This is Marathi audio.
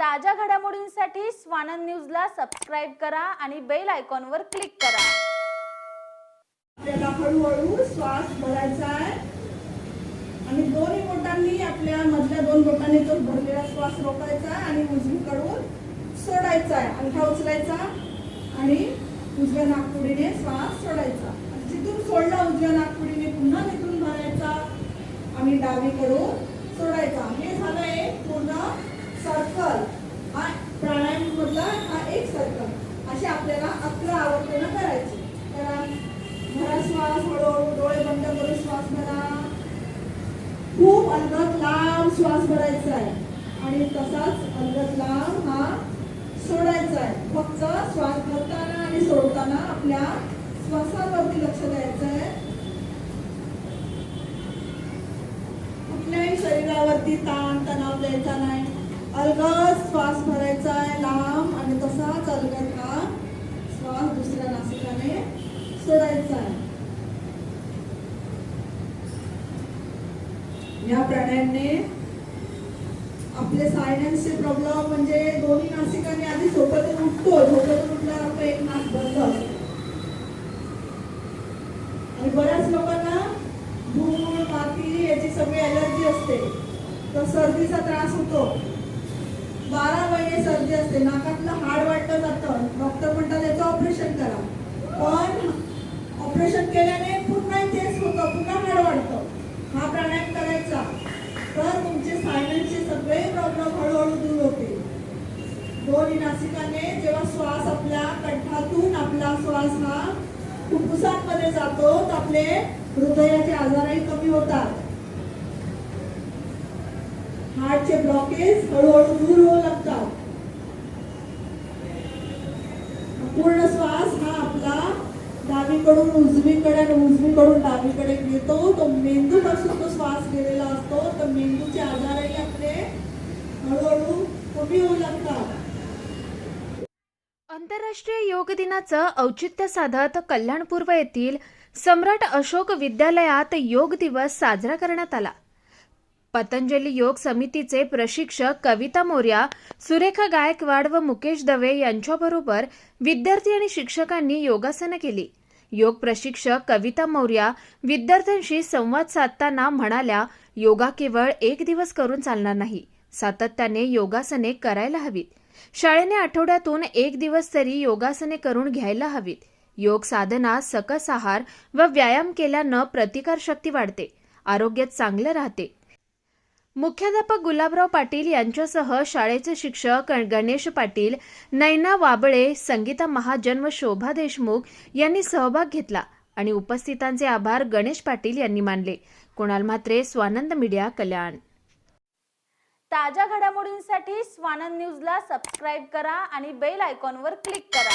ताज्या घडामोडींसाठी स्वानंद न्यूजला सबस्क्राईब करा आणि बेल आयकॉनवर क्लिक करा. आपल्याला हळूहळू श्वास भरायचा आहे. आणि दोन्ही बोटांनी आपल्या मधल्या दोन बोटांनी तो भरलेला श्वास रोखायचा आहे आणि उजवीकडून सोडायचा आहे. अंगठा उचलायचा आणि उजव्या नागपुडीने श्वास सोडायचा. जिथून सोडला उजव्या नागपुडीने पुन्हा तिथून भरायचा आणि डावीकडून सोडायचा. हे झालं एक पूर्ण सर्कल हा प्राणायाम मधला हा एक सर्कल असे आपल्याला अकरा आवर्तनं करायची. कारण घरा श्वास हळूहळू डोळे बंद करून श्वास भरा. खूप अंगत लांब श्वास भरायचा आहे. आणि तसाच अंगत लांब हा सोडायचा आहे. फक्त श्वास भरताना आणि सोडताना आपल्या श्वासावरती लक्ष द्यायचं आहे. कुठल्याही शरीरावरती ताण तणाव द्यायचा नाही. अलगद श्वास भरायचा आहे लांब आणि तसाच अलगद हा श्वास दुसऱ्या नासिकाने सोडायचा आहे. या प्राण्यांनी आपले सायनसचे प्रॉब्लेम म्हणजे दोन्ही नासिकांनी आधी झोपेतून उठतो. झोपेतून उठल्यावर आपलं एक नाक बंद असतं आणि बऱ्याच लोकांना धूळ माती याची सगळी अलर्जी असते. तर सर्दीचा त्रास होतो. बारा महिने सर्दी असते नाकातलं हाड वाटलं जातं. डॉक्टर म्हणतात याचं ऑपरेशन करा. पण ऑपरेशन केल्याने पुन्हा तेच होतं पुन्हा हाड वाढतं. हा प्राणायाम करायचा. तर तुमचे सायलेन्सचे सगळे प्रॉब्लेम हळूहळू दूर होते दोन्ही नासिकाने जेव्हा श्वास आपल्या कंठातून आपला श्वास हा फुफ्फुसांमध्ये जातो तर आपले हृदयाचे आजारही कमी होतात. हार्टचे ब्लॉकेज हळूहळू दूर होऊ लागतात. पूर्ण श्वास हा आपला डावीकडून उजवीकडे आणि उजवीकडून डावीकडे घेतो. तो मेंदूपासून तो श्वास गेलेला असतो. तर मेंदूचे आजारही आपले हळूहळू कमी होऊ लागतात. आंतरराष्ट्रीय योग दिनाचं औचित्य साधत कल्याणपूर्व येथील सम्राट अशोक विद्यालयात योग दिवस साजरा करण्यात आला. पतंजली योग समितीचे प्रशिक्षक कविता मोर्या सुरेखा गायकवाड व मुकेश दवे यांच्याबरोबर विद्यार्थी आणि शिक्षकांनी योगासनं केली. योग प्रशिक्षक कविता मौर्या विद्यार्थ्यांशी संवाद साधताना म्हणाल्या योगा केवळ एक दिवस करून चालणार नाही सातत्याने योगासने करायला हवीत. शाळेने आठवड्यातून एक दिवस तरी योगासने करून घ्यायला हवीत. योग साधना सकस आहार व व्यायाम केल्यानं प्रतिकारशक्ती वाढते. आरोग्य चांगलं राहते. मुख्याध्यापक गुलाबराव पाटील यांच्यासह शाळेचे शिक्षक गणेश पाटील नैना वाबळे संगीता महाजन व शोभा देशमुख यांनी सहभाग घेतला आणि उपस्थितांचे आभार गणेश पाटील यांनी मानले. कुणाल म्हात्रे स्वानंद मीडिया कल्याण. ताज्या घडामोडींसाठी स्वानंद न्यूजला सबस्क्राईब करा आणि बेल आयकॉनवर क्लिक करा.